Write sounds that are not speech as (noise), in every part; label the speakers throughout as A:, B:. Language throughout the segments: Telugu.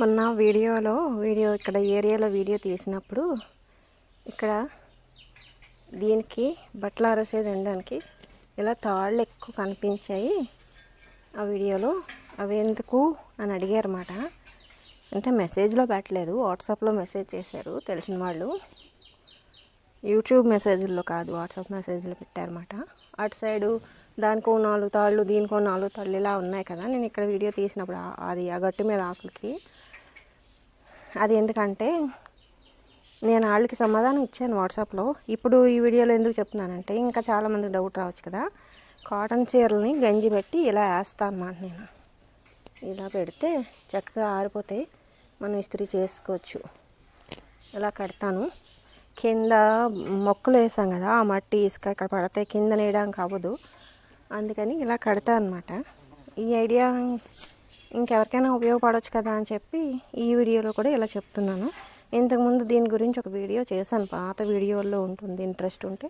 A: మొన్న వీడియోలో వీడియో ఇక్కడ ఏరియాలో వీడియో తీసినప్పుడు ఇక్కడ దీనికి బట్టలు ఆరేసేది ఉండడానికి ఇలా తాళ్ళు ఎక్కువ కనిపించాయి ఆ వీడియోలో. అవి ఎందుకు అని అడిగారన్నమాట. అంటే మెసేజ్లో పెట్టలేదు వాట్సాప్లో మెసేజ్ చేశారు తెలిసిన వాళ్ళు. యూట్యూబ్ మెసేజ్లో కాదు వాట్సాప్ మెసేజ్లో పెట్టారన్నమాట. అటు సైడు దానికో నాలుగు తాళ్ళు దీనికో నాలుగు తాళ్ళు ఇలా ఉన్నాయి కదా. నేను ఇక్కడ వీడియో తీసినప్పుడు అది ఆ గట్టు మీద ఆకులకి అది ఎందుకంటే నేను వాళ్ళకి సమాధానం ఇచ్చాను వాట్సాప్లో. ఇప్పుడు ఈ వీడియోలో ఎందుకు చెప్తున్నానంటే ఇంకా చాలామంది డౌట్ రావచ్చు కదా. కాటన్ చీరల్ని గంజి పెట్టి ఇలా వేస్తాను అన్నమాట నేను. ఇలా పెడితే చక్కగా ఆరిపోతాయి మనం ఇస్త్రీ చేసుకోవచ్చు. ఇలా కడతాను. కింద మొక్కలు వేసాం కదా ఆ మట్టి ఇసుక ఇక్కడ పడితే కింద నేయడానికి అవ్వదు అందుకని ఇలా కడతా అనమాట ఈ ఐడియా ఇంకెవరికైనా ఉపయోగపడవచ్చు కదా అని చెప్పి ఈ వీడియోలో కూడా ఇలా చెప్తున్నాను. ఇంతకుముందు దీని గురించి ఒక వీడియో చేశాను. పాత వీడియోల్లో ఉంటుంది ఇంట్రెస్ట్ ఉంటే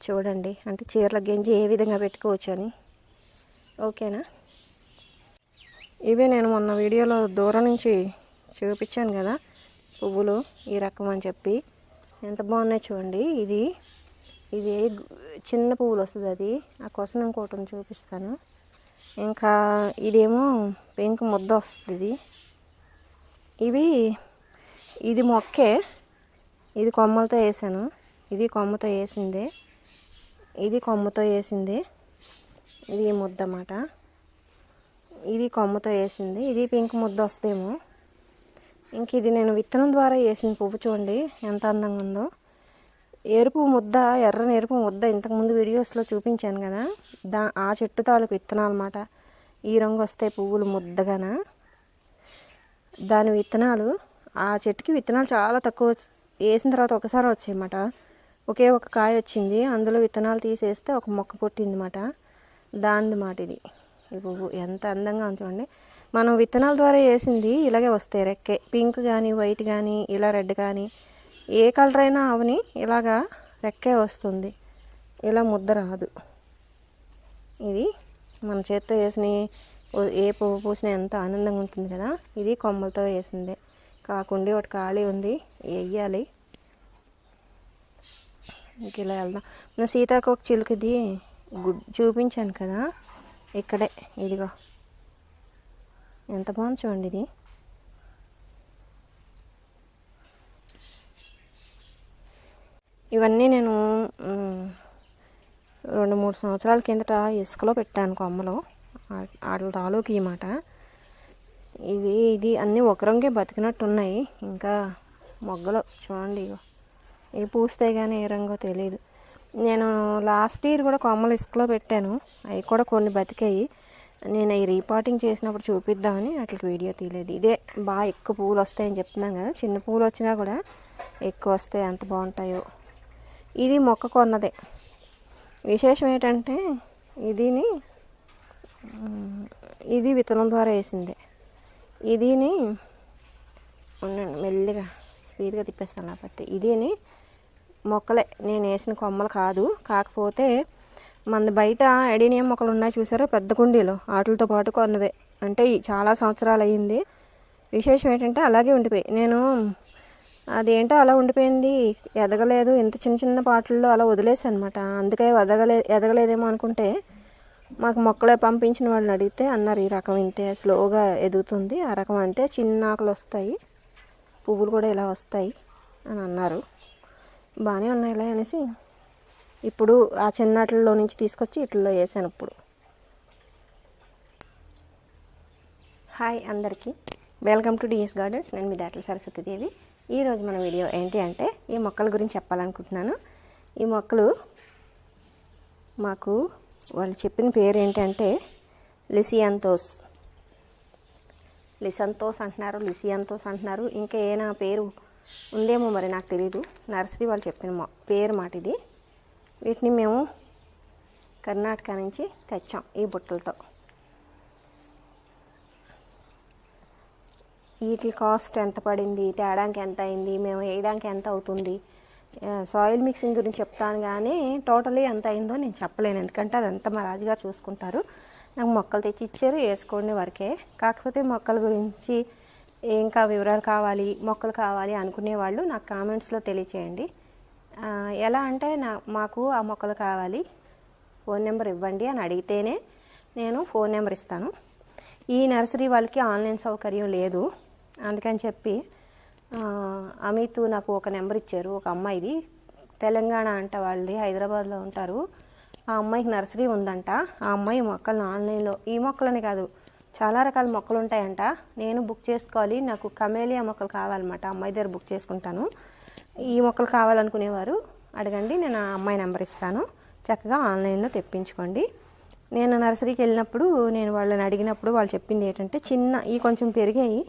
A: చూడండి. అంటే చీరల గెంజి ఏ విధంగా పెట్టుకోవచ్చు అని. ఓకేనా? ఇవే నేను మొన్న వీడియోలో దూరం నుంచి చూపించాను కదా పువ్వులు ఈ రకం అని చెప్పి. ఎంత బాగున్నాయి చూడండి. ఇది ఇది చిన్న పువ్వులు వస్తుంది అది. ఆ కోసం ఇంకోటి చూపిస్తాను. ఇంకా ఇదేమో పెంకు ముద్ద వస్తుంది. ఇది ఇవి ఇది మొక్కే ఇది కొమ్మలతో వేసాను. ఇది కొమ్మతో వేసిందే. ఇది కొమ్మతో వేసింది. ఇది ముద్ద అన్నమాట. ఇది కొమ్మతో వేసింది. ఇది పింక్ ముద్ద వస్తేమో ఇంక ఇది నేను విత్తనం ద్వారా వేసిన పువ్వు చూడండి ఎంత అందంగా ఉందో. ఎరుపు ముద్ద ఎర్రని ఎరుపు ముద్ద ఇంతకుముందు వీడియోస్లో చూపించాను కదా. దా ఆ చెట్టు తాలూకు విత్తనాలన్నమాట ఈ రంగు వస్తాయి పువ్వులు ముద్దగాన. దాని విత్తనాలు ఆ చెట్టుకి విత్తనాలు చాలా తక్కువ వేసిన తర్వాత ఒకసారి వచ్చాయన్నమాట. ఒకే ఒక కాయ వచ్చింది. అందులో విత్తనాలు తీసేస్తే ఒక మొక్క పుట్టిందన్నమాట. దాని మాట ఇది. ఈ పువ్వు ఎంత అందంగా ఉంది చూడండి. మనం విత్తనాల ద్వారా వేసింది ఇలాగే వస్తాయి. రెక్కే పింక్ కానీ వైట్ కానీ ఇలా రెడ్ కానీ ఏ కలర్ అయినా అవని ఇలాగా రెక్కే వస్తుంది. ఇలా ముద్ద రాదు. ఇది మన చేత్తో వేసిన ఏ పువ్వు పూసినా ఎంత ఆనందంగా ఉంటుంది కదా? ఇది కొమ్మలతో వేసిందే. కాకుండా ఒకటి ఖాళీ ఉంది. వేయాలి. ఇంక ఇలా వెళ్దాం. నా సీతాకోక చిలుకది గుడ్ చూపించాను కదా? ఇక్కడే. ఇదిగో. ఎంత బాగుంది చూడండి ఇది. ఇవన్నీ నేను రెండు మూడు సంవత్సరాల కిందట ఇసుకలో పెట్టాను కొమ్మలు. వాటి తాలూకు ఈ మాట. ఇది ఇది అన్నీ ఒక రంగే బతికినట్టు ఉన్నాయి ఇంకా మొగ్గలు చూడండి ఏ పూస్తే కానీ ఏ రంగో తెలియదు నేను లాస్ట్ ఇయర్ కూడా కొమ్మలు ఇసుకలో పెట్టాను. అవి కూడా కొన్ని బతికాయి. నేను అవి రీపాటింగ్ చేసినప్పుడు చూపిద్దామని అట్లకి వీడియో తీయలేదు. ఇదే బాగా ఎక్కువ పూలు వస్తాయని చెప్తున్నాం కదా. చిన్న పూలు వచ్చినా కూడా ఎక్కువ వస్తాయి. ఎంత బాగుంటాయో. ఇది మొక్క కొన్నదే. విశేషం ఏంటంటే ఇదిని ఇది విత్తనం ద్వారా వేసింది. ఇదిని ఉండండి మెల్లిగా స్పీడ్గా తిప్పేస్తాను లేకపోతే ఇదిని మొక్కలే నేను వేసిన కొమ్మలు కాదు. కాకపోతే మన బయట ఎడీనియం మొక్కలు ఉన్నాయి చూసారా? పెద్ద కుండీలు. వాటితో పాటు కొన్నవే. అంటే చాలా సంవత్సరాలు అయ్యింది విశేషం ఏంటంటే అలాగే ఉండిపోయి. నేను అదేంటో అలా ఉండిపోయింది. ఎదగలేదు. ఇంత చిన్న చిన్న పాటల్లో అలా వదిలేసాను అనమాట అందుకే ఎదగలే ఎదగలేదేమో అనుకుంటే మాకు మొక్కలే పంపించిన వాళ్ళని అడిగితే అన్నారు ఈ రకం ఇంతే స్లోగా ఎదుగుతుంది. ఆ రకం అంతే. చిన్న ఆకులు వస్తాయి. పువ్వులు కూడా ఇలా వస్తాయి. అని అన్నారు. బాగానే ఉన్నాయిలే అనేసి ఇప్పుడు ఆ చిన్నట్లో నుంచి తీసుకొచ్చి ఇట్లలో వేసాను ఇప్పుడు. హాయ్ అందరికీ. Welcome to DS gardens. నేను మీ దాట్ల సరస్వతీదేవి ఈరోజు మన వీడియో ఏంటి అంటే ఈ మొక్కల గురించి చెప్పాలనుకుంటున్నాను. ఈ మొక్కలు మాకు వాళ్ళు చెప్పిన పేరు ఏంటంటే లిసియాంతోస్. లిసంతోస్ అంటున్నారు లిసియాంతోస్ అంటున్నారు. ఇంకా ఏనా పేరు ఉందేమో మరి నాకు తెలీదు. నర్సరీ వాళ్ళు చెప్పిన పేరు మాట ఇది. వీటిని మేము కర్ణాటక నుంచి తెచ్చాం ఈ బుట్టలతో. వీటి కాస్ట్ ఎంత పడింది తేడానికి ఎంత అయింది మేము వేయడానికి ఎంత అవుతుంది. సాయిల్ మిక్సింగ్ గురించి చెప్తాను కానీ టోటలీ ఎంత అయిందో నేను చెప్పలేను. ఎందుకంటే అదంతా మా రాజుగారు చూసుకుంటారు. నాకు మొక్కలు తెచ్చి ఇచ్చారు వేసుకోండి వరకే. కాకపోతే మొక్కల గురించి ఇంకా వివరాలు కావాలి మొక్కలు కావాలి అనుకునే వాళ్ళు నాకు కామెంట్స్లో తెలియచేయండి. ఎలా అంటే నా మాకు ఆ మొక్కలు కావాలి ఫోన్ నెంబర్ ఇవ్వండి అని అడిగితేనే నేను ఫోన్ నెంబర్ ఇస్తాను. ఈ నర్సరీ వాళ్ళకి ఆన్లైన్ సౌకర్యం లేదు. అందుకని చెప్పి అమిత్ నాకు ఒక నెంబర్ ఇచ్చారు ఒక అమ్మాయిది. తెలంగాణ అంట వాళ్ళది హైదరాబాద్లో ఉంటారు. ఆ అమ్మాయికి నర్సరీ ఉందంట. ఆ అమ్మాయి మొక్కలను ఆన్లైన్లో ఈ మొక్కలని కాదు చాలా రకాల మొక్కలు ఉంటాయంట. నేను బుక్ చేసుకోవాలి నాకు కమేలియా మొక్కలు కావాలన్నమాట. అమ్మాయి దగ్గర బుక్ చేసుకుంటాను. ఈ మొక్కలు కావాలనుకునేవారు అడగండి నేను ఆ అమ్మాయి నెంబర్ ఇస్తాను. చక్కగా ఆన్లైన్లో తెప్పించుకోండి. నేను నర్సరీకి వెళ్ళినప్పుడు నేను వాళ్ళని అడిగినప్పుడు వాళ్ళు చెప్పింది ఏంటంటే చిన్న ఈ కొంచెం పెరిగాయి.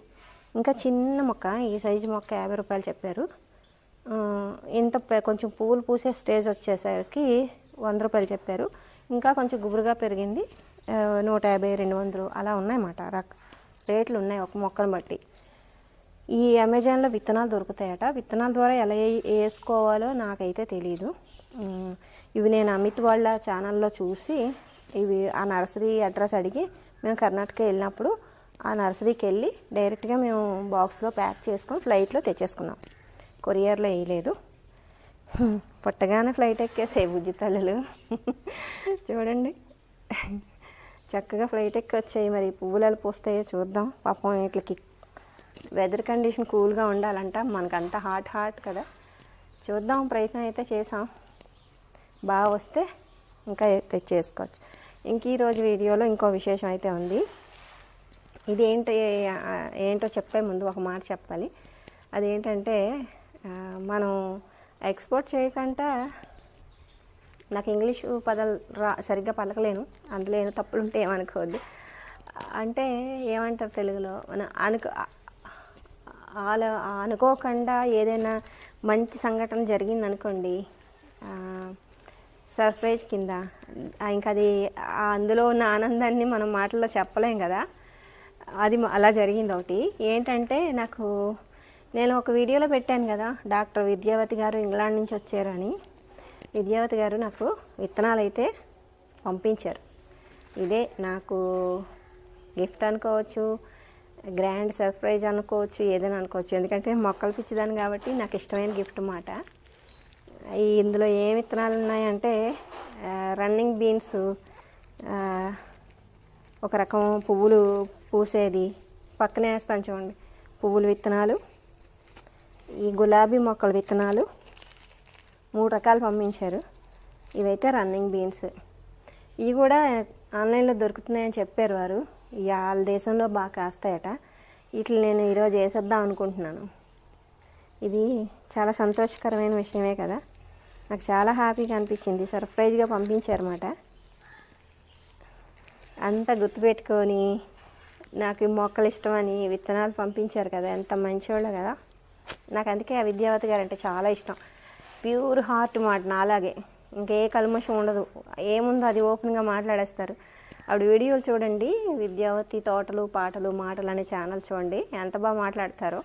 A: ఇంకా చిన్న మొక్క ఈ సైజు మొక్క యాభై రూపాయలు చెప్పారు. ఇంత కొంచెం పువ్వులు పూసే స్టేజ్ వచ్చేసరికి వంద రూపాయలు చెప్పారు. ఇంకా కొంచెం గుబురుగా పెరిగింది. నూట యాభై రెండు వందలు అలా ఉన్నాయన్నమాట. రక రేట్లు ఉన్నాయి ఒక మొక్కను బట్టి. ఈ అమెజాన్లో విత్తనాలు దొరుకుతాయట. విత్తనాల ద్వారా ఎలా వేసుకోవాలో నాకైతే తెలియదు ఇవి నేను అమిత్ వాళ్ళ ఛానల్లో చూసి ఇవి ఆ నర్సరీ అడ్రస్ అడిగి మేము కర్ణాటక వెళ్ళినప్పుడు ఆ నర్సరీకి వెళ్ళి డైరెక్ట్గా మేము బాక్స్లో ప్యాక్ చేసుకొని ఫ్లైట్లో తెచ్చేసుకున్నాం. కొరియర్లో వేయలేదు. పుట్టగానే ఫ్లైట్ ఎక్కేసే బుజ్జి తల్లలు. చూడండి. చక్కగా ఫ్లైట్ ఎక్కి వచ్చాయి మరి. పువ్వులు పోస్తాయో చూద్దాం. పాపం వీటికి వెదర్ కండిషన్ కూల్గా ఉండాలంట. మనకంతా హాట్ హాట్ కదా. చూద్దాం ప్రయత్నం అయితే చేసాం. బాగా వస్తే ఇంకా తెచ్చేసుకోవచ్చు. ఇంక ఈరోజు వీడియోలో ఇంకో విశేషం అయితే ఉంది. ఇది ఏంటి ఏంటో చెప్పే ముందు ఒక మాట చెప్పాలి. అదేంటంటే మనం ఎక్స్పోర్ట్ చేయకుండా నాకు ఇంగ్లీష్ పదాలు రా సరిగ్గా పలకలేను. అందులో ఏమో తప్పులు ఉంటే ఏమనుకోవద్దు. అంటే ఏమంటారు తెలుగులో? మన అనుకో వాళ్ళ అనుకోకుండా ఏదైనా మంచి సంఘటన జరిగింది అనుకోండి సర్ప్రైజ్ కింద ఆ, ఇంకా అది అందులో ఉన్న ఆనందాన్ని మనం మాటల్లో చెప్పలేం కదా. అది అలా జరిగింది ఒకటి. ఏంటంటే నాకు నేను ఒక వీడియోలో పెట్టాను కదా డాక్టర్ విద్యావతి గారు ఇంగ్లాండ్ నుంచి వచ్చారని విద్యావతి గారు నాకు విత్తనాలు అయితే పంపించారు. ఇదే నాకు గిఫ్ట్ అనుకోవచ్చు గ్రాండ్ సర్ప్రైజ్ అనుకోవచ్చు ఏదైనా అనుకోవచ్చు. ఎందుకంటే మొక్కలు పిచ్చిదాన్ని కాబట్టి నాకు ఇష్టమైన గిఫ్ట్ మాట ఈ ఇందులో ఏ విత్తనాలు ఉన్నాయంటే రన్నింగ్ బీన్స్ ఒక రకం పువ్వులు పూసేది. పక్కనే వేస్తాను చూడండి. పువ్వుల విత్తనాలు ఈ గులాబీ మొక్కల విత్తనాలు మూడు రకాలు పంపించారు. ఇవైతే రన్నింగ్ బీన్స్. ఇవి కూడా ఆన్లైన్లో దొరుకుతున్నాయని చెప్పారు వారు. ఇక వాళ్ళ దేశంలో బాగా కాస్తాయట. ఇట్లా నేను ఈరోజు వేసేద్దాం అనుకుంటున్నాను. ఇది చాలా సంతోషకరమైన విషయమే కదా. నాకు చాలా హ్యాపీగా అనిపించింది. సర్ప్రైజ్గా పంపించారన్నమాట. అంతా గుర్తుపెట్టుకొని నాకు ఈ మొక్కలు ఇష్టమని విత్తనాలు పంపించారు కదా ఎంత మంచివాళ్ళు కదా. నాకు అందుకే ఆ విద్యావతి గారు అంటే చాలా ఇష్టం. ప్యూర్ హార్ట్ మాట నాలాగే. ఇంకే కల్మషం ఉండదు. ఏముందో అది ఓపెన్గా మాట్లాడేస్తారు. ఆవిడ వీడియోలు చూడండి. విద్యావతి తోటలు పాటలు మాటలు అనే ఛానల్ చూడండి. ఎంత బాగా మాట్లాడతారో.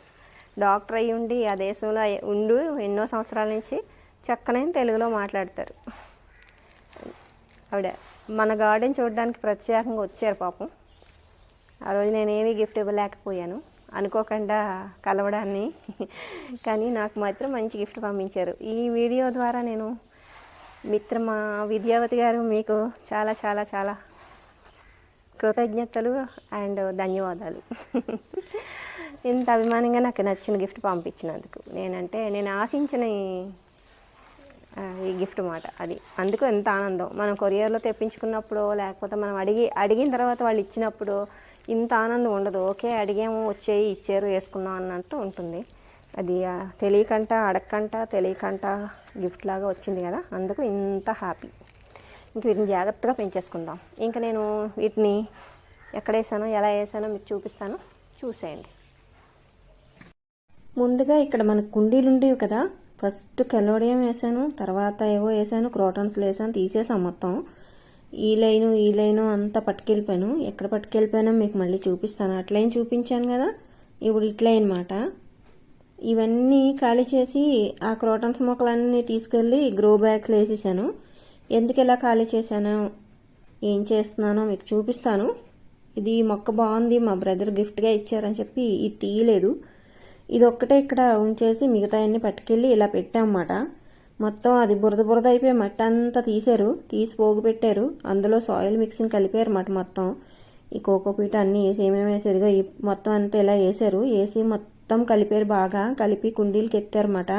A: డాక్టర్ అయ్యి ఉండి ఆ దేశంలో ఉండు ఎన్నో సంవత్సరాల నుంచి చక్కనైన తెలుగులో మాట్లాడతారు. ఆవిడ మన గార్డెన్ చూడడానికి ప్రత్యేకంగా వచ్చారు పాపం. ఆ రోజు నేను ఏమీ గిఫ్ట్ ఇవ్వలేకపోయాను. అనుకోకుండా కలవడాన్ని. కానీ నాకు మాత్రం మంచి గిఫ్ట్ పంపించారు. ఈ వీడియో ద్వారా నేను మిత్రమా విద్యావతి గారు మీకు చాలా చాలా చాలా కృతజ్ఞతలు అండ్ ధన్యవాదాలు. ఇంత అభిమానంగా నాకు నచ్చిన గిఫ్ట్ పంపించినందుకు. నేనంటే నేను ఆశించిన ఈ- ఈ గిఫ్ట్ మాట అది. అందుకు ఎంత ఆనందం. మనం కొరియర్లో తెప్పించుకున్నప్పుడు లేకపోతే మనం అడిగి అడిగిన తర్వాత వాళ్ళు ఇచ్చినప్పుడు ఇంత ఆనందం ఉండదు. ఓకే అడిగాము వచ్చేయి ఇచ్చారు వేసుకున్నాం అన్నట్టు ఉంటుంది. అది తెలియకంట అడగకంట తెలియకంట గిఫ్ట్ లాగా వచ్చింది కదా. అందుకు ఇంత హ్యాపీ ఇంక వీటిని జాగ్రత్తగా పెంచేసుకుందాం. ఇంకా నేను వీటిని ఎక్కడ వేసానో ఎలా వేసానో మీకు చూపిస్తాను. చూసేయండి. ముందుగా ఇక్కడ మనకు కుండీలు ఉండేవి కదా. ఫస్ట్ కెలోడియం వేసాను తర్వాత ఏవో వేసాను క్రోటన్స్లు వేసాను తీసేసాం మొత్తం. ఈ లైను ఈ లైను అంతా పట్టుకెళ్ళిపోయాను. ఎక్కడ పట్టుకెళ్ళిపోయానో మీకు మళ్ళీ చూపిస్తాను. అట్లయిన చూపించాను కదా? ఇప్పుడు ఇట్లే అనమాట ఇవన్నీ ఖాళీ చేసి ఆ క్రోటన్స్ మొక్కలన్నీ తీసుకెళ్ళి గ్రో బ్యాగ్స్లో వేసేసాను. ఎందుకు ఇలా ఖాళీ చేశాను? ఏం చేస్తున్నానో మీకు చూపిస్తాను. ఇది మొక్క బాగుంది మా బ్రదర్ గిఫ్ట్గా ఇచ్చారని చెప్పి ఇది తీయలేదు. ఇది ఒక్కటే ఇక్కడ ఉంచేసి మిగతా అన్ని పట్టుకెళ్ళి ఇలా పెట్టామన్నమాట. మొత్తం అది బురద బురద అయిపోయి మట్టి అంతా తీశారు. తీసి పోగు పెట్టారు. అందులో సాయిల్ మిక్సింగ్ కలిపారు అన్నమాట మొత్తం. ఈ కోకోపీట్ అన్నీ వేసి ఏమేమి వేసారుగా ఈ మొత్తం అంతా ఇలా వేసారు. వేసి మొత్తం కలిపారు బాగా. కలిపి కుండీలకి ఎత్తారన్నమాట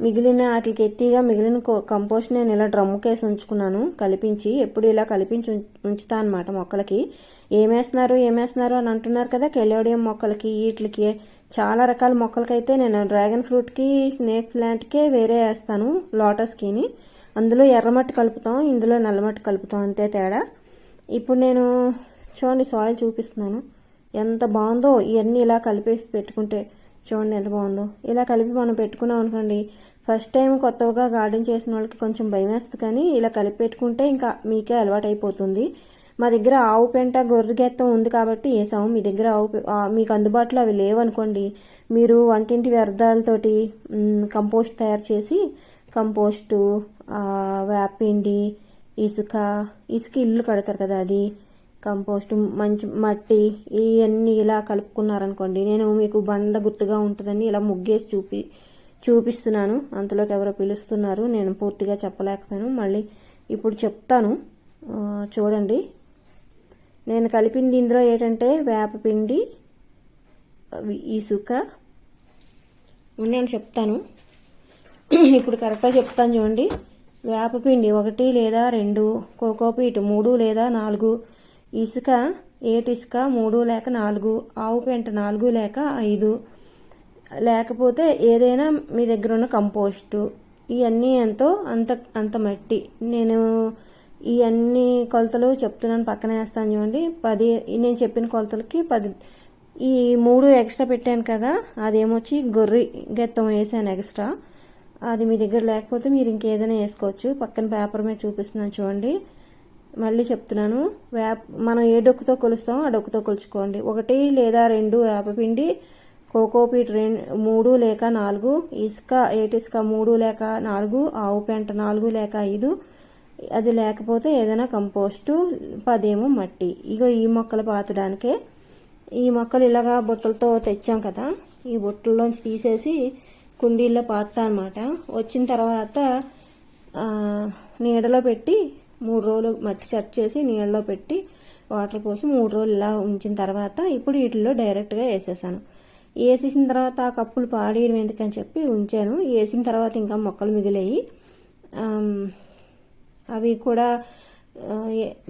A: మిగిలిన వాటికి ఎత్తిగా మిగిలిన కంపోస్ట్ నేను ఇలా డ్రమ్ముకి వేసి ఉంచుకున్నాను. కలిపించి ఎప్పుడు ఇలా కలిపించి ఉంచుతా అనమాట మొక్కలకి. ఏమేస్తున్నారు ఏమేస్తున్నారు అని అంటున్నారు కదా కెలోడియం మొక్కలకి వీటికి చాలా రకాల మొక్కలకైతే నేను డ్రాగన్ ఫ్రూట్కి స్నేక్ ప్లాంట్కే వేరే వేస్తాను లోటస్కిని. అందులో ఎర్రమట్టి కలుపుతాం ఇందులో నల్లమట్టి కలుపుతాం అంతే తేడా. ఇప్పుడు నేను చూడండి సాయిల్ చూపిస్తున్నాను. ఎంత బాగుందో ఇవన్నీ ఇలా కలిపేసి పెట్టుకుంటే చూడండి ఎంత బాగుందో. ఇలా కలిపి మనం పెట్టుకున్నాం అనుకోండి ఫస్ట్ టైం కొత్తగా గార్డెన్ చేసిన వాళ్ళకి కొంచెం భయం వేస్తుంది కానీ ఇలా కలిపి పెట్టుకుంటే ఇంకా మీకే అలవాటు అయిపోతుంది మా దగ్గర ఆవు పెంట గొర్రెగెత్తం ఉంది కాబట్టి వేసాము మీ దగ్గర ఆవు మీకు అందుబాటులో అవి లేవనుకోండి మీరు వంటింటి వ్యర్థాలతోటి కంపోస్ట్ తయారు చేసి కంపోస్టు వేపిండి ఇసుక ఇసుక ఇల్లు కడతారు కదా అది కంపోస్ట్ మంచి మట్టి ఇవన్నీ ఇలా కలుపుకున్నారనుకోండి నేను మీకు బండ గుర్తుగా ఉంటుందని ఇలా ముగ్గేసి చూపి చూపిస్తున్నాను అంతలోకి ఎవరో పిలుస్తున్నారు నేను పూర్తిగా చెప్పలేకపోయాను మళ్ళీ ఇప్పుడు చెప్తాను చూడండి. నేను కలిపింది ఇందులో ఏంటంటే వేపపిండి ఇసుక. నేను చెప్తాను. ఇప్పుడు కరెక్ట్గా చెప్తాను చూడండి. వేపపిండి ఒకటి లేదా రెండు కోకోపీట్ మూడు లేదా నాలుగు ఇసుక ఏటి ఇసుక మూడు లేక నాలుగు ఆవు పెంట నాలుగు లేక ఐదు లేకపోతే ఏదైనా మీ దగ్గర ఉన్న కంపోస్టు. ఇవన్నీ ఎంతో అంత అంత మట్టి. నేను ఈ అన్ని కొలతలు చెప్తున్నాను పక్కన వేస్తాను చూడండి. పది నేను చెప్పిన కొలతలకి పది ఈ మూడు ఎక్స్ట్రా పెట్టాను కదా అదేమొచ్చి గొర్రె గెత్తం వేసాను ఎక్స్ట్రా అది మీ దగ్గర లేకపోతే మీరు ఇంకేదైనా వేసుకోవచ్చు. పక్కన పేపర్ మీద చూపిస్తున్నాను చూడండి. మళ్ళీ చెప్తున్నాను. వేప మనం ఏ డొక్కుతో కొలుస్తామో ఆ డొక్కుతో కొలుచుకోండి. ఒకటి లేదా రెండు వేపపిండి కోకోపీట్ రెండు మూడు లేక నాలుగు ఇసుక ఏటిసుక మూడు లేక నాలుగు ఆవు పెంట నాలుగు లేక ఐదు అది లేకపోతే ఏదైనా కంపోస్టు పదేమో మట్టి. ఇగో ఈ మొక్కలు పాతడానికే. ఈ మొక్కలు ఇలాగా బుట్టలతో తెచ్చాం కదా ఈ బుట్టల్లోంచి తీసేసి కుండీల్లో పాతా అనమాట వచ్చిన తర్వాత నీడలో పెట్టి మూడు రోజులు మట్టి సెట్ చేసి నీడలో పెట్టి వాటర్ పోసి మూడు రోజులు ఇలా ఉంచిన తర్వాత ఇప్పుడు వీటిల్లో డైరెక్ట్గా వేసేసాను. వేసేసిన తర్వాత ఆ కప్పులు పాడేయడం ఎందుకని చెప్పి ఉంచాను. వేసిన తర్వాత ఇంకా మొక్కలు మిగిలాయి. అవి కూడా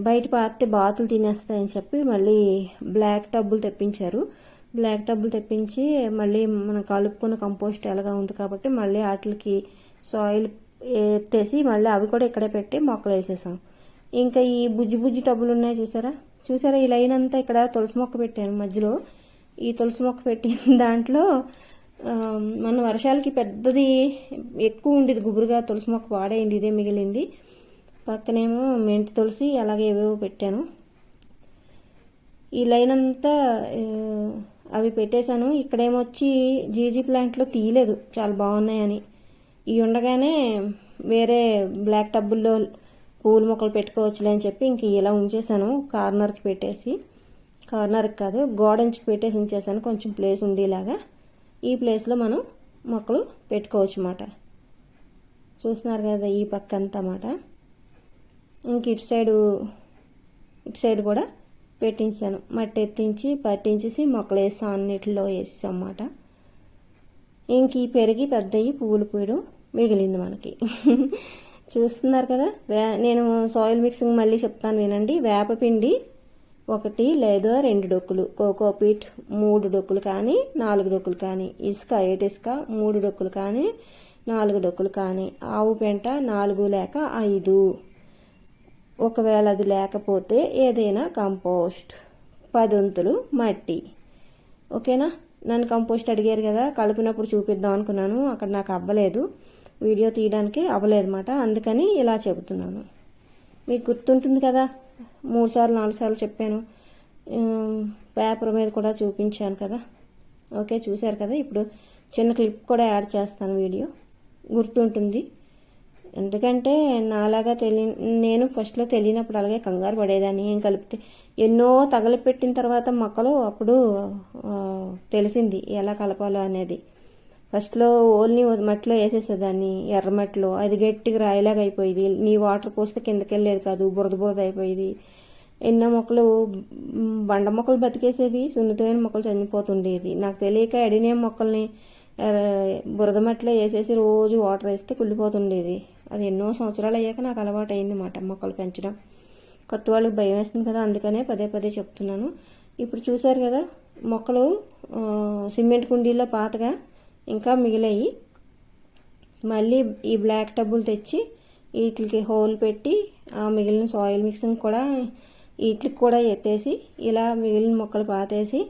A: బయట పాతే బాతులు తినేస్తాయని చెప్పి మళ్ళీ బ్లాక్ టబ్బులు తెప్పించారు. బ్లాక్ టబ్బులు తెప్పించి మళ్ళీ మనం కలుపుకున్న కంపోస్ట్ ఎలాగా ఉంది కాబట్టి మళ్ళీ వాటికి సాయిల్ ఎత్తేసి మళ్ళీ అవి కూడా ఇక్కడే పెట్టి మొక్కలు వేసేసాం. ఇంకా ఈ బుజ్జి బుజ్జి టబ్బులు ఉన్నాయి చూసారా? చూసారా? ఈ లైన్ అంతా ఇక్కడ తులసి మొక్క పెట్టాను మధ్యలో. ఈ తులసి మొక్క పెట్టిన (laughs) దాంట్లో మన వర్షాలకి పెద్దది ఎక్కువ ఉండేది గుబురుగా తులసి మొక్క వాడైంది ఇదే మిగిలింది. పక్కనేమో మెంతి తులసి అలాగే ఏవేవో పెట్టాను. ఈ లైన్ అంతా అవి పెట్టేశాను. ఇక్కడేమొచ్చి జీజీ ప్లాంట్లో తీయలేదు. చాలా బాగున్నాయని. ఇవి ఉండగానే వేరే బ్లాక్ టబ్బుల్లో పూల మొక్కలు పెట్టుకోవచ్చులే అని చెప్పి ఇంక ఇలా ఉంచేసాను కార్నర్కి పెట్టేసి. కార్నర్కి కాదు గోడంచుకి పెట్టేసి ఉంచేసాను కొంచెం ప్లేస్ ఉండేలాగా. ఈ ప్లేస్లో మనం మొక్కలు పెట్టుకోవచ్చు అన్నమాట చూస్తున్నారు కదా ఈ పక్క అంతా అన్నమాట ఇంక ఇటు సైడు ఇటు సైడ్ కూడా పెట్టించాను. మట్టి ఎత్తించి పట్టించేసి మొక్కలు వేసాం అన్నిటిలో వేసాం అన్నమాట. ఇంక ఈ పెరిగి పెద్దవి పువ్వులు పూయడం మిగిలింది మనకి. చూస్తున్నారు కదా వే- నేను సాయిల్ మిక్సింగ్ మళ్ళీ చెప్తాను వినండి. వేపపిండి ఒకటి లేదా రెండు డొక్కులు. కోకోపీట్ మూడు డొక్కులు కానీ నాలుగు డొక్కులు కానీ. ఇసుక ఏటి ఇసుక మూడు డొక్కులు కానీ నాలుగు డొక్కులు కానీ. ఆవు పెంట నాలుగు లేక ఐదు. ఒకవేళ అది లేకపోతే ఏదైనా కంపోస్ట్ పదొంతులు మట్టి. ఓకేనా? నన్ను కంపోస్ట్ అడిగారు కదా కలిపినప్పుడు చూపిద్దాం అనుకున్నాను అక్కడ నాకు అవ్వలేదు. వీడియో తీయడానికి అవ్వలేదు అనమాట అందుకని ఇలా చెబుతున్నాను. మీకు గుర్తుంటుంది కదా మూడు సార్లు నాలుగు సార్లు చెప్పాను. పేపర్ మీద కూడా చూపించాను కదా. ఓకే చూశారు కదా ఇప్పుడు చిన్న క్లిప్ కూడా యాడ్ చేస్తాను వీడియో. గుర్తుంటుంది. ఎందుకంటే నాలాగా తెలియ నేను ఫస్ట్లో తెలియనప్పుడు అలాగే కంగారు పడేదాన్ని. ఏం కలిపితే ఎన్నో తగలపెట్టిన తర్వాత మొక్కలు అప్పుడు తెలిసింది ఎలా కలపాలో అనేది. ఫస్ట్లో ఓన్లీ మట్టిలో వేసేసేదాన్ని ఎర్రమట్టిలో అది గట్టిగా రాయిలాగా అయిపోయేది. నీ వాటర్ పోస్తే కిందకి వెళ్ళేది కాదు బురద బురద అయిపోయేది. ఎన్నో మొక్కలు బండ మొక్కలు బతికేసేవి సున్నితమైన మొక్కలు చనిపోతుండేది. నాకు తెలియక ఎడినే మొక్కల్ని బురద మట్టిలో వేసేసి రోజు వాటర్ వేస్తే కుళ్ళిపోతుండేది. అది ఎన్నో సంవత్సరాలు అయ్యాక నాకు అలవాటు అయింది మాట మొక్కలు పెంచడం. కొత్త వాళ్ళకి భయం వేస్తుంది కదా అందుకనే పదే పదే చెప్తున్నాను. ఇప్పుడు చూశారు కదా మొక్కలు సిమెంట్ కుండీల్లో పాతగా ఇంకా మిగిలాయి. మళ్ళీ ఈ బ్లాక్ టబ్బులు తెచ్చి వీటికి హోల్ పెట్టి ఆ మిగిలిన సాయిల్ మిక్సింగ్ కూడా వీటికి కూడా ఎత్తేసి ఇలా మిగిలిన మొక్కలు పాతేసి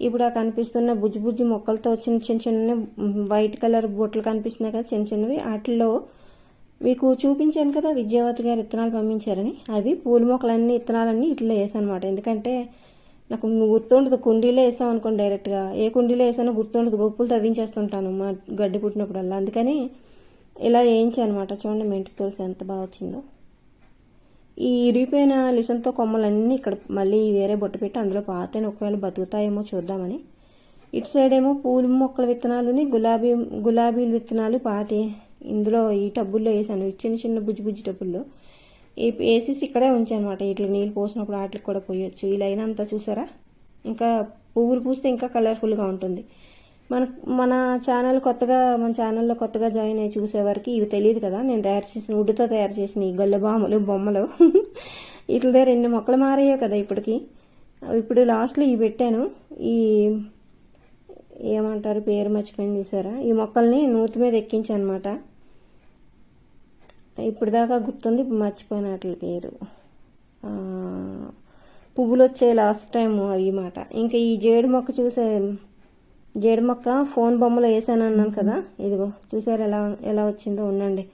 A: ఇప్పుడు ఆ కనిపిస్తున్న బుజ్జి బుజ్జి మొక్కలతో చిన్న చిన్న చిన్న వైట్ కలర్ బూట్లు కనిపిస్తున్నాయి కదా చిన్న చిన్నవి. వాటిల్లో మీకు చూపించాను కదా విద్యావతి గారు విత్తనాలు పంపించారని. అవి పూల మొక్కలన్నీ విత్తనాలన్నీ ఇట్లా వేసాను అనమాట ఎందుకంటే నాకు గుర్తుండదు కుండీలో వేసాం అనుకోండి డైరెక్ట్గా ఏ కుండీలో వేసానో గుర్తుండదు గొప్పులు తవ్వించేస్తుంటాను మా గడ్డి పుట్టినప్పుడల్లా. అందుకని ఇలా వేయించానమాట. అనమాట చూడండి మెంటి తులసి ఎంత బాగా వచ్చిందో. ఈ ఇరిగిపోయిన లిసన్తో కొమ్మలన్నీ ఇక్కడ మళ్ళీ వేరే బొట్టు పెట్టి అందులో పాతైన ఒకవేళ బతుకుతాయేమో చూద్దామని. ఇటు సైడ్ ఏమో పూల మొక్కల విత్తనాలుని గులాబీ గులాబీల విత్తనాలు పాతి ఇందులో ఈ టబ్బుల్లో వేసాను. చిన్న చిన్న బుజ్జి బుజ్జి టబ్బుల్లో. ఈ వేసేసి ఇక్కడే ఉంచానమాట. ఇట్లా నీళ్ళు పోసినప్పుడు వాటికి కూడా పోయొచ్చు. ఈ లైన్ అంతా చూసారా? ఇంకా పువ్వులు పూస్తే ఇంకా కలర్ఫుల్గా ఉంటుంది. మన మన ఛానల్ కొత్తగా మన ఛానల్లో కొత్తగా జాయిన్ అయ్యి చూసేవారికి ఇవి తెలియదు కదా. నేను తయారు చేసిన ఉడ్డుతో తయారు చేసిన ఈ గొల్ల బాములు బొమ్మలు. (laughs) ఇట్లా రెండు మొక్కలు మారాయో కదా ఇప్పటికి. ఇప్పుడు లాస్ట్లో ఇవి పెట్టాను. ఈ ఏమంటారు? పేరు మర్చిపోయింది చూసారా? ఈ మొక్కల్ని నూతి మీద ఎక్కించాను ఇప్పుడు దాకా గుర్తుంది ఇప్పుడు మర్చిపోయిన వాటి పేరు. పువ్వులు వచ్చే లాస్ట్ టైం అవి మాట. ఇంకా ఈ జేడు మొక్క చూసే జేడు మొక్క ఫోన్ బొమ్మలో వేసాను అన్నాను కదా ఇదిగో చూసారు ఎలా ఎలా వచ్చిందో ఉండండి.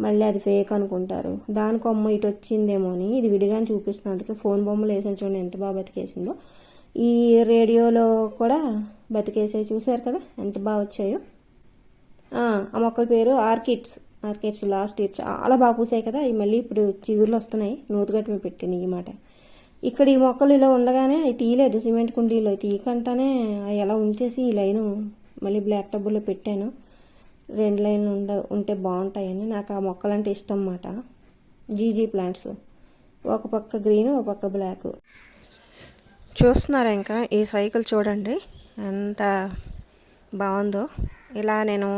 A: మళ్ళీ అది ఫేక్ అనుకుంటారు. దానికి అమ్మ ఇటు వచ్చిందేమో అని ఇది విడిగానే చూపిస్తుంది అందుకే ఫోన్ బొమ్మలు వేసాను చూడండి ఎంత బాగా బతికేసిందో. ఈ రేడియోలో కూడా బతికేసాయి చూసారు కదా ఎంత బాగా వచ్చాయో. ఆ మొక్కల పేరు ఆర్కిడ్స్. మార్కెట్స్ లాస్ట్ ఇయర్ చాలా బాగా పూసాయి కదా ఇవి మళ్ళీ ఇప్పుడు చిగురులు వస్తున్నాయి. నూతుగట్టు మేము పెట్టినాయి ఈ మాట. ఇక్కడ ఈ మొక్కలు ఇలా ఉండగానే అవి తీయలేదు సిమెంట్ కుండీలో తీయకంటానే అవి ఎలా ఉంచేసి ఈ లైను మళ్ళీ బ్లాక్ టబ్బులో పెట్టాను. రెండు లైన్లు ఉండ ఉంటే బాగుంటాయని నాకు ఆ మొక్కలు అంటే ఇష్టం అన్నమాట. GG plants. ఒక పక్క గ్రీన్ ఒక పక్క బ్లాక్. చూస్తున్నారా ఇంకా ఈ సైకిల్ చూడండి ఎంత బాగుందో. ఇలా నేను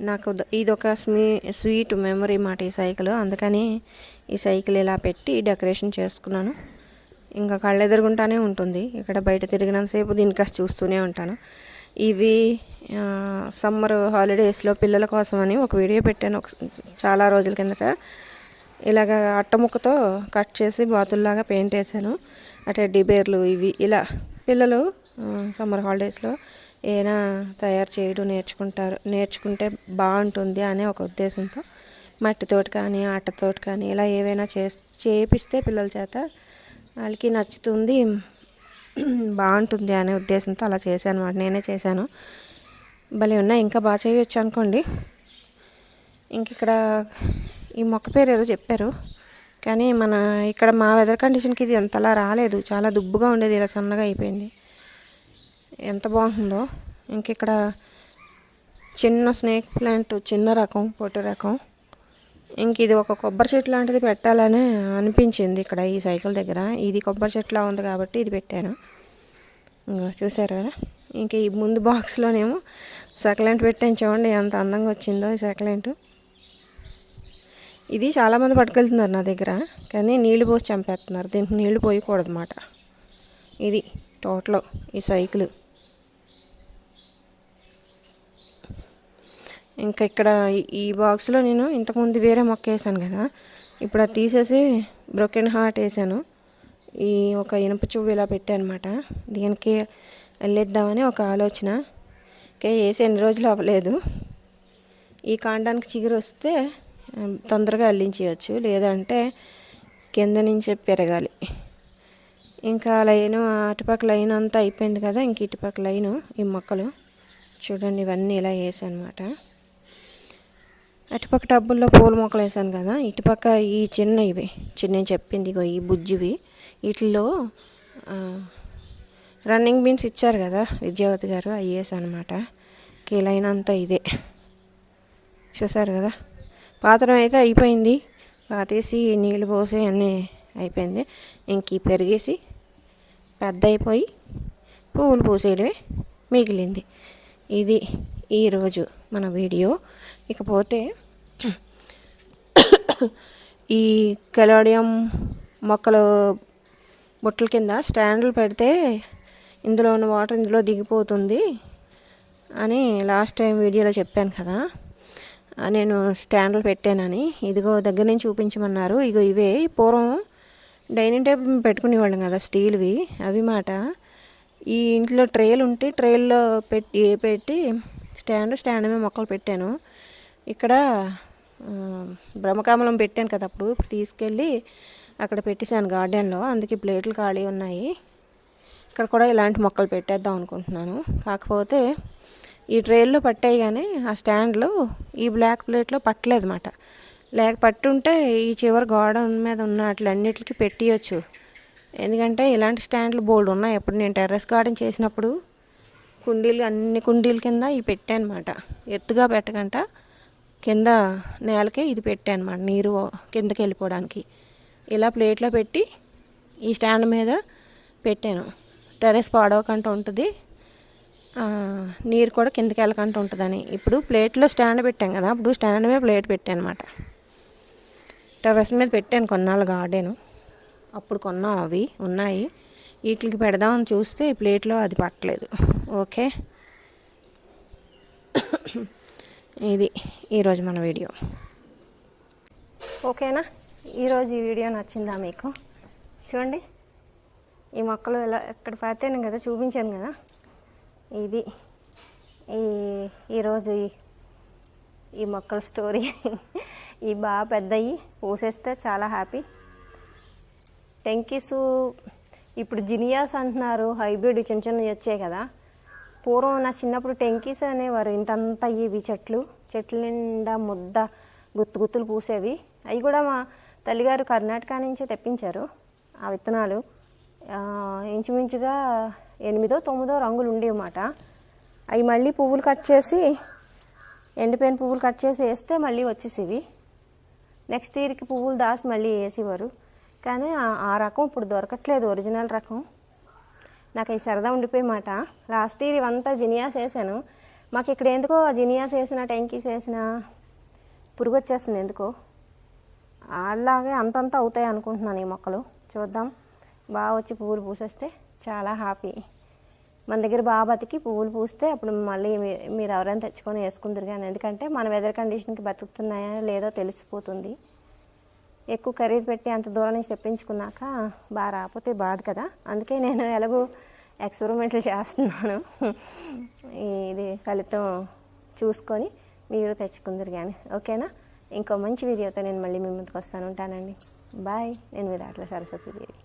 A: నాకు ఇది ఒక స్వీ స్వీట్ మెమరీ మాట ఈ సైకిల్. అందుకని ఈ సైకిల్ ఇలా పెట్టి డెకరేషన్ చేసుకున్నాను. ఇంకా కళ్ళు ఎదురుగుంటానే ఉంటుంది. ఇక్కడ బయట తిరిగినంతసేపు దీనికి కాస్త చూస్తూనే ఉంటాను. ఇవి సమ్మర్ హాలిడేస్లో పిల్లల కోసమని ఒక వీడియో పెట్టాను ఒక చాలా రోజుల కిందట. ఇలాగ అట్టముక్కతో కట్ చేసి బాతుల్లాగా పెయింట్ వేసాను. అటే డిబేర్లు ఇవి ఇలా పిల్లలు సమ్మర్ హాలిడేస్లో ఏదైనా తయారు చేయడం నేర్చుకుంటారు నేర్చుకుంటే బాగుంటుంది అనే ఒక ఉద్దేశంతో మట్టితోటి కానీ ఆటతోటి కానీ ఇలా ఏవైనా చే చేపిస్తే పిల్లల చేత వాళ్ళకి నచ్చుతుంది బాగుంటుంది అనే ఉద్దేశంతో అలా చేశాను అనమాట నేనే చేశాను. భలే ఉన్నా ఇంకా బాగా చేయొచ్చు అనుకోండి. ఇంక ఇక్కడ ఈ మొక్క పేరు ఏదో చెప్పారు. కానీ మన ఇక్కడ మా వెదర్ కండిషన్కి ఇది అంతలా రాలేదు. చాలా దుబ్బుగా ఉండేది. ఇలా సన్నగా అయిపోయింది. ఎంత బాగుంటుందో ఇంక ఇక్కడ చిన్న స్నేక్ ప్లాంట్ చిన్న రకం పొట్టి రకం. ఇంక ఇది ఒక కొబ్బరి చెట్టు లాంటిది పెట్టాలని అనిపించింది ఇక్కడ ఈ సైకిల్ దగ్గర. ఇది కొబ్బరి చెట్టులా ఉంది కాబట్టి ఇది పెట్టాను. ఇంకా చూసారు కదా? ఇంక ఈ ముందు బాక్స్లోనేమో సెకలెంట్ పెట్టాను చూడండి ఎంత అందంగా వచ్చిందో ఈ సెకలెంట్. ఇది చాలామంది పట్టుకెళ్తున్నారు నా దగ్గర కానీ నీళ్ళు పోసి చంపేస్తున్నారు. దీనికి నీళ్ళు పోయకూడదు అన్నమాట ఇది టోటల్ ఈ సైకిల్. ఇంకా ఇక్కడ ఈ- బాక్స్లో నేను ఇంతకుముందు వేరే మొక్క వేసాను కదా. ఇప్పుడు అది తీసేసి బ్రోకెన్ హార్ట్ వేసాను. ఈ ఒక ఇనుప చువ్వు ఇలా పెట్టానమాట. దీనికి వెళ్ళిద్దామని ఒక ఆలోచన. ఓకే వేసి ఎన్ని రోజులు అవ్వలేదు. ఈ కాండానికి చిగురు వస్తే తొందరగా అల్లించేయచ్చు. లేదంటే కింద నుంచి పెరగాలి. ఇంకా లైన్ అటుపక్క లైన్ అంతా అయిపోయింది కదా ఇంక ఇటుపక్క లైను ఈ మొక్కలు. చూడండి ఇవన్నీ ఇలా వేసాను అనమాట అటుపక్క టబ్బుల్లో పూల మొక్కలు వేసాను కదా ఇటుపక్క ఈ చిన్న ఇవి చిన్న చెప్పింది ఇగో ఈ బుజ్జివి. వీటిల్లో రన్నింగ్ బీన్స్ ఇచ్చారు కదా విద్యావతి గారు ఐఏఎస్ అనమాట కీలైనంత ఇదే. చూసారు కదా? పాత్రం అయితే అయిపోయింది. పాతేసి నీళ్ళు పోసి అన్నీ అయిపోయింది. ఇంక పెరిగేసి పెద్ద అయిపోయి పువ్వులు పూసేయడమే మిగిలింది. ఇది ఈరోజు మన వీడియో. ఇకపోతే ఈ కెలోడియం మొక్కలు బుట్టల కింద స్టాండ్లు పెడితే ఇందులో ఉన్న వాటర్ ఇందులో దిగిపోతుంది అని లాస్ట్ టైం వీడియోలో చెప్పాను కదా. నేను స్టాండ్లు పెట్టానని. ఇదిగో దగ్గర నుంచి చూపించమన్నారు. ఇగో ఇవే. పూర్వం డైనింగ్ టేబుల్ పెట్టుకునేవాళ్ళం కదా స్టీల్వి. అవి మాట ఈ ఇంట్లో ట్రేలు ఉంటే ట్రేల్లో పెట్టి పెట్టి స్టాండ్ స్టాండ్ మీద మొక్కలు పెట్టాను. ఇక్కడ బ్రహ్మకామలం బ్రహ్మకమలం పెట్టాను కదా అప్పుడు. ఇప్పుడు తీసుకెళ్ళి అక్కడ పెట్టేశాను గార్డెన్లో. అందుకే ప్లేట్లు ఖాళీ ఉన్నాయి. ఇక్కడ కూడా ఇలాంటి మొక్కలు పెట్టేద్దాం అనుకుంటున్నాను. కాకపోతే ఈ ట్రైల్లో పట్టాయి కానీ ఆ స్టాండ్లో ఈ బ్లాక్ ప్లేట్లో పట్టలేదు అన్నమాట లేక పట్టుంటే ఈ చివరి గోడ మీద ఉన్న అట్లన్నిటికి పెట్టియొచ్చు. ఎందుకంటే ఇలాంటి స్టాండ్లు బోల్డ్ ఉన్నాయి. అప్పుడు నేను టెర్రస్ గార్డెన్ చేసినప్పుడు కుండీలు అన్ని కుండీల కింద ఇవి పెట్టాను అనమాట ఎత్తుగా పెట్టకుండా కింద నేలకే ఇది పెట్టాను నీరు కిందకి వెళ్ళిపోవడానికి. ఇలా ప్లేట్లో పెట్టి ఈ స్టాండ్ మీద పెట్టాను. టెర్రస్ పాడవకుండా ఉంటుంది. నీరు కూడా కిందకి వెళ్ళకుండా ఉంటుందని. ఇప్పుడు ప్లేట్లో స్టాండ్ పెట్టాం కదా అప్పుడు స్టాండ్ మీద ప్లేట్ పెట్టాను అనమాట టెర్రస్ మీద పెట్టాను కొన్నాళ్ళు గార్డెను. అప్పుడు కొన్నాం అవి ఉన్నాయి. వీటికి పెడదామని చూస్తే ప్లేట్లో అది పట్టలేదు. ఓకే? ఇది ఈరోజు మన వీడియో. ఓకేనా? ఈరోజు ఈ వీడియో నచ్చిందా మీకు? చూడండి. ఈ మొక్కలు ఎలా ఎక్కడ పడితేనే కదా చూపించాను కదా. ఇది ఈ ఈరోజు ఈ ఈ మొక్కల స్టోరీ. ఈ బాగా పెద్దయి పూసేస్తే చాలా హ్యాపీ. టెంకీసు ఇప్పుడు జినియాస్ అంటున్నారు హైబ్రిడ్ చిన్న చిన్నవి వచ్చాయి కదా. పూర్వం నా చిన్నప్పుడు టెంకీస్ అనేవారు. ఇంతంత ఇవి చెట్లు. చెట్ల నిండా ముద్ద గుత్తు గుత్తులు పూసేవి. అవి కూడా మా తల్లిగారు కర్ణాటక నుంచే తెప్పించారు ఆ విత్తనాలు. ఇంచుమించుగా ఎనిమిదో తొమ్మిదో రంగులు ఉండేవన్నమాట. అవి మళ్ళీ పువ్వులు కట్ చేసి ఎండిపోయిన పువ్వులు కట్ చేసి వేస్తే మళ్ళీ వచ్చేసేవి. నెక్స్ట్ ఇయర్కి పువ్వులు దాసి మళ్ళీ వేసేవారు. కానీ ఆ రకం ఇప్పుడు దొరకట్లేదు ఒరిజినల్ రకం. నాకు ఈ సరదా ఉండిపోయమాట లాస్ట్ ఇయర్ ఇవంతా జినియాస్ వేసాను మాకు ఇక్కడ ఎందుకో ఆ జినియాస్ వేసిన టెంకీస్ వేసిన పురుగు వచ్చేస్తుంది ఎందుకో. అలాగే అంతంత అవుతాయి అనుకుంటున్నాను ఈ మొక్కలు. చూద్దాం. బాగా వచ్చి పువ్వులు పూసేస్తే చాలా హ్యాపీ మన దగ్గర బాగా బతికి పువ్వులు పూస్తే అప్పుడు మళ్ళీ మీ- మీరు ఎవరైనా తెచ్చుకొని వేసుకుందరు కానీ ఎందుకంటే మన వెదర్ కండిషన్కి బతుకుతున్నాయా లేదో తెలిసిపోతుంది. ఎక్కువ ఖరీదు పెట్టి అంత దూరం నుంచి తెప్పించుకున్నాక బాగా రాకపోతే బాధ కదా. అందుకే నేను ఎలాగో ఎక్స్పెరిమెంట్లు చేస్తున్నాను. ఇది ఫలితం చూసుకొని మీరు తెచ్చుకుందరు కానీ. ఓకేనా? ఇంకో మంచి వీడియోతో నేను మళ్ళీ మీ ముందుకు వస్తాను. ఉంటానండి. బాయ్. నేను మీ దాంట్లో సరస్వతి దేవి